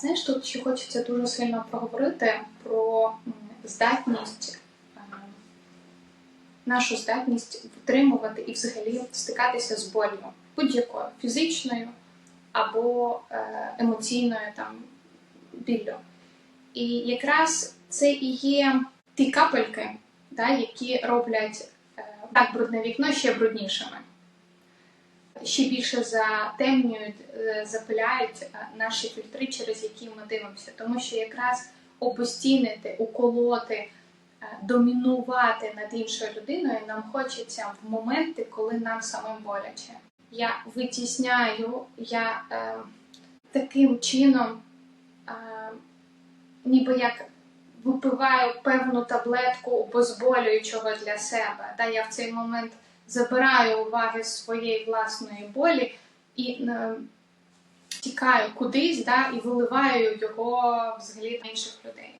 Знаєш, тут ще хочеться дуже сильно проговорити про здатність, е, нашу здатність витримувати і взагалі стикатися з болью, будь-якою фізичною або е, емоційною там біллю. І якраз це і є ті капельки, да, які роблять е, так брудне вікно ще бруднішими. Ще більше затемнюють, е, запиляють е, наші фільтри, через які ми дивимося. Тому що якраз опостійнити, уколоти, е, домінувати над іншою людиною нам хочеться в моменти, коли нам самим боляче. Я витісняю, я е, таким чином, е, ніби як випиваю певну таблетку обезболюючого для себе. Та я в цей момент забираю уваги з своєї власної болі і е, тікаю кудись, да, і виливаю його взагалі на інших людей.